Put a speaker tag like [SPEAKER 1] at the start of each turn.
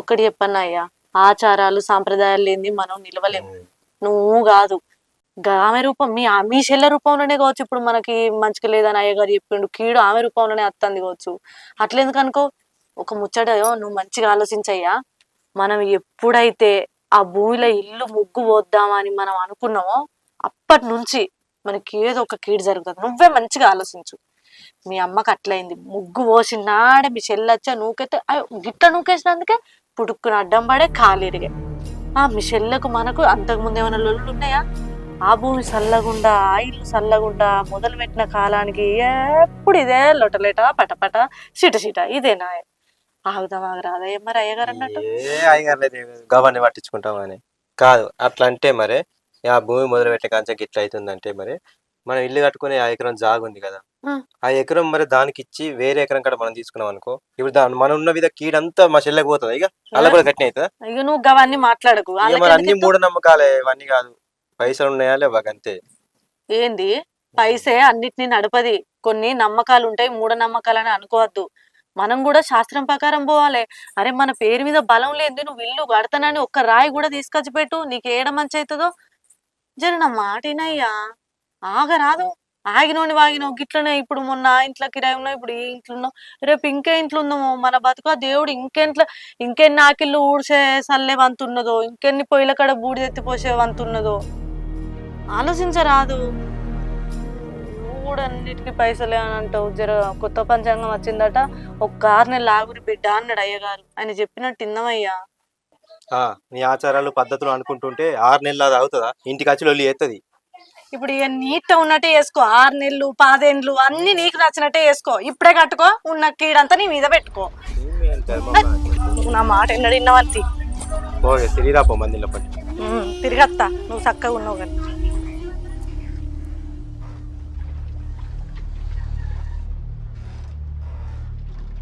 [SPEAKER 1] ఒకటి చెప్పన్నా అయ్యా ఆచారాలు సాంప్రదాయాలు లేని మనం నిలవలేము నువ్వు కాదు. ఆమె రూపం మీ మీ చెల్లె రూపంలోనే కావచ్చు. ఇప్పుడు మనకి మంచిగా లేదని అయ్యగారు చెప్పిండు కీడు ఆమె రూపంలోనే అత్తంది కావచ్చు. అట్లెందుకు అనుకో ఒక ముచ్చటయో నువ్వు మంచిగా ఆలోచించయ్యా. మనం ఎప్పుడైతే ఆ భూమిలో ఇల్లు ముగ్గు పోద్దామని మనం అనుకున్నామో అప్పటి నుంచి మనకి ఏదో ఒక కీడు జరుగుతుంది. నువ్వే మంచిగా ఆలోచించు. మీ అమ్మకి అట్లయింది. ముగ్గు పోసినాడే మీ చెల్లొచ్చా నూకెత్తే గిట్ట నూకేసినందుకే పుడుక్కున అడ్డం పడే కాలిరిగే. ఆ మీ చెల్లెకు మనకు అంతకుముందు ఏమైనా లొల్లు ఉన్నాయా? ఆ భూమి చల్లగుండా ఆ ఇల్లు చల్లగుండా మొదలు పెట్టిన కాలానికి ఎప్పుడు ఇదే లొటలేట పటపట సిట సిట ఇదేనా ఆగుదాం ఆగరాదా ఏం మరి అయ్యగారు అన్నట్టు.
[SPEAKER 2] ఏ అయ్యగారు గవాన్ని పట్టించుకుంటామని కాదు అట్లా అంటే మరి ఆ భూమి మొదలు పెట్టే కాంచె గిట్ల అవుతుందంటే మరి మనం ఇల్లు కట్టుకునే ఆ ఎకరం జాగు ఉంది కదా.
[SPEAKER 1] ఆ.
[SPEAKER 2] ఎకరం మరి దానికి ఇచ్చి వేరే ఎకరం కాడ మనం తీసుకున్నాం అనుకో ఇప్పుడు దాని మనం ఉన్న విధ కీడంతా మా చెల్లెకి పోతుంది? ఇక అలా కూడా గట్టిన అవుతుందా
[SPEAKER 1] ఇక నువ్వు గవన్నీ మాట్లాడకు.
[SPEAKER 2] ఇక మరి అన్ని
[SPEAKER 1] ఇస్తావ్?
[SPEAKER 2] మూఢనమ్మకాలే ఇవన్నీ కాదు. పైసలు ఉన్నాయా లేవా అంతే
[SPEAKER 1] ఏంది? పైసే అన్నిటిని నడపది. కొన్ని నమ్మకాలు ఉంటాయి మూఢనమ్మకాలని అనుకోవద్దు. మనం కూడా శాస్త్రం ప్రకారం పోవాలి. అరే మన పేరు మీద బలం లేని నువ్వు ఇల్లు కడతానని ఒక్క రాయి కూడా తీసుకొచ్చి పెట్టు నీకు ఏడ మంచి అవుతుందో? జర నా మాటినయ్యా. ఆగరాదు. ఆగినోని వాగినో గిట్లనే ఇప్పుడు మొన్న ఆ ఇంట్లో కిరాయి ఉన్నావు ఇప్పుడు ఈ ఇంట్లో ఉన్నావు రేపు ఇంకే ఇంట్లో ఉందామో మన బతుక. దేవుడు ఇంకెంట్లో ఇంకెన్ని ఆకిళ్ళు ఊడ్చే సల్లే వంతున్నదో ఇంకెన్ని పొయ్యిల కాడ బూడిదెత్తి పోసే వంతున్నదో ఆలోచించరాదు. కూడా అన్నిటికీ పైసలే అని అంటావు. జర కొత్త పంచాంగం వచ్చిందట. ఒక ఆరు నెలలు ఆగురి బిడ్డ అన్నాడు అయ్యగారు. ఆయన చెప్పినట్టు ఇన్నమయ్యా
[SPEAKER 2] ఆ, నీ ఆచారాలు పద్ధతులు అనుకుంటుంటే ఆరు నెలలు అది అవుతుందా? ఇంటికి వచ్చి లొల్లి ఎత్తది.
[SPEAKER 1] ఇప్పుడు ఇక నీట్ ఉన్నట్టే వేసుకో. ఆరు నెలలు పాదేండ్లు అన్ని నీకు నచ్చినట్టే వేసుకో. ఇప్పుడే కట్టుకో ఉన్న కీడంతా నీ మీద పెట్టుకో. నా మాట ఎన్నడు విన్నవంతి?
[SPEAKER 2] ఓకే తిరిగిరా పో మందిలో పట్టి
[SPEAKER 1] తిరిగత్తా నువ్వు చక్కగా ఉన్నావు కానీ